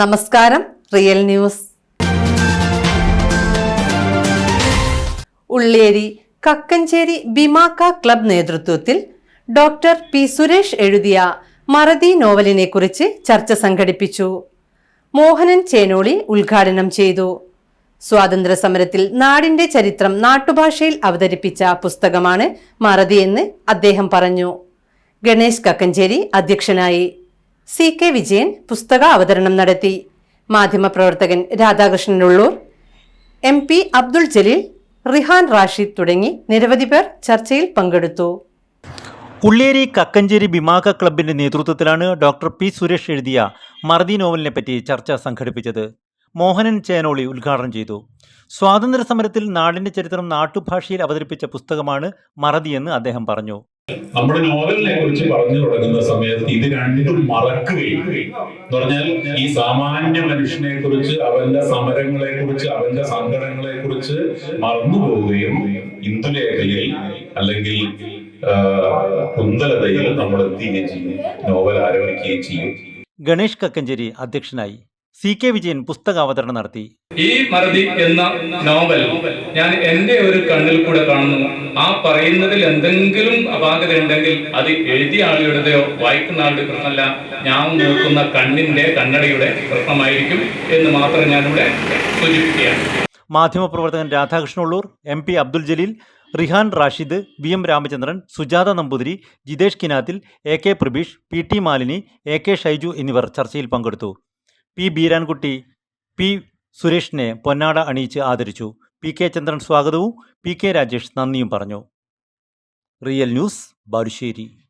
നമസ്കാരം real news. Ulleri Kakkancheri ബിമാക്ക club നേതൃത്വത്തിൽ ഡോക്ടർ പി സുരേഷ് എഴുതിയ മറതി നോവലിനെ കുറിച്ച് ചർച്ച സംഘടിപ്പിച്ചു. മോഹനൻ ചേനോളി ഉദ്ഘാടനം ചെയ്തു. സ്വാതന്ത്ര്യ സമരത്തിൽ നാടിന്റെ ചരിത്രം നാട്ടുഭാഷയിൽ അവതരിപ്പിച്ച പുസ്തകമാണ് മറതിയെന്ന് അദ്ദേഹം പറഞ്ഞു. ഗണേശ് കക്കഞ്ചേരി അധ്യക്ഷനായി. സി കെ വിജയൻ പുസ്തക അവതരണം നടത്തി. മാധ്യമപ്രവർത്തകൻ രാധാകൃഷ്ണൻ ഉള്ളൂർ എം പി അബ്ദുൾ ജലീൽ റിഹാൻ റാഷിദ് തുടങ്ങി നിരവധി പേർ ചർച്ചയിൽ പങ്കെടുത്തു. ഉള്ളേരി കക്കഞ്ചേരി ബിമാക ക്ലബിന്റെ നേതൃത്വത്തിലാണ് ഡോക്ടർ പി സുരേഷ് എഴുതിയ മറതി നോവലിനെ പറ്റി ചർച്ച സംഘടിപ്പിച്ചത്. മോഹനൻ ചേനോളി ഉദ്ഘാടനം ചെയ്തു. സ്വാതന്ത്ര്യ സമരത്തിൽ നാടിന്റെ ചരിത്രം നാട്ടുഭാഷയിൽ അവതരിപ്പിച്ച പുസ്തകമാണ് മറതിയെന്ന് അദ്ദേഹം പറഞ്ഞു. നമ്മുടെ നോവലിനെ കുറിച്ച് പറഞ്ഞു തുടങ്ങുന്ന സമയത്ത് ഇത് രണ്ടും മറക്കുകയും എന്ന് പറഞ്ഞാൽ ഈ സാമാന്യ മനുഷ്യനെ കുറിച്ച് അവന്റെ സമരങ്ങളെ കുറിച്ച് അവന്റെ സങ്കടങ്ങളെ കുറിച്ച് മറന്നു പോവുകയും ഇന്ദുലേഖയിൽ അല്ലെങ്കിൽ കുന്തലതയിൽ നമ്മൾ എത്തുകയും ചെയ്യും നോവൽ ആരംഭിക്കുകയും ചെയ്യും. ഗണേഷ് കക്കഞ്ചേരി അധ്യക്ഷനായി സി കെ വിജയൻ പുസ്തക അവതരണം നടത്തി. ഈ മറതി എന്ന നോവൽ ഞാൻ എന്റെ ഒരു കണ്ണിൽ കൂടെ കാണുന്നു. ആ പറയുന്നതിൽ എന്തെങ്കിലും അപാകത ഉണ്ടെങ്കിൽ അത് എഴുതിയ ആളുകളുടെയോ വായിക്കുന്ന ആളുടെ പ്രശ്നമല്ല. ഞാൻ നോക്കുന്ന കണ്ണിന്റെ കണ്ണടയുടെ പ്രശ്നമായിരിക്കും എന്ന് മാത്രം ഞാനിവിടെ സൂചിപ്പിക്കുകയാണ്. മാധ്യമപ്രവർത്തകൻ Radhakrishna Ulloor M P Abdul Jaleel Rihan Rashid V M Ramachandran Sujatha Namboothiri Jithesh Kinathil A K Prabeesh P T Malini A K Shaiju എന്നിവർ ചർച്ചയിൽ പങ്കെടുത്തു. പി ബീരാൻകുട്ടി പി സുരേഷിനെ പൊന്നാട അണിയിച്ച് ആദരിച്ചു. പി കെ ചന്ദ്രൻ സ്വാഗതവും പി കെ രാജേഷ് നന്ദിയും പറഞ്ഞു. Real news Balussery.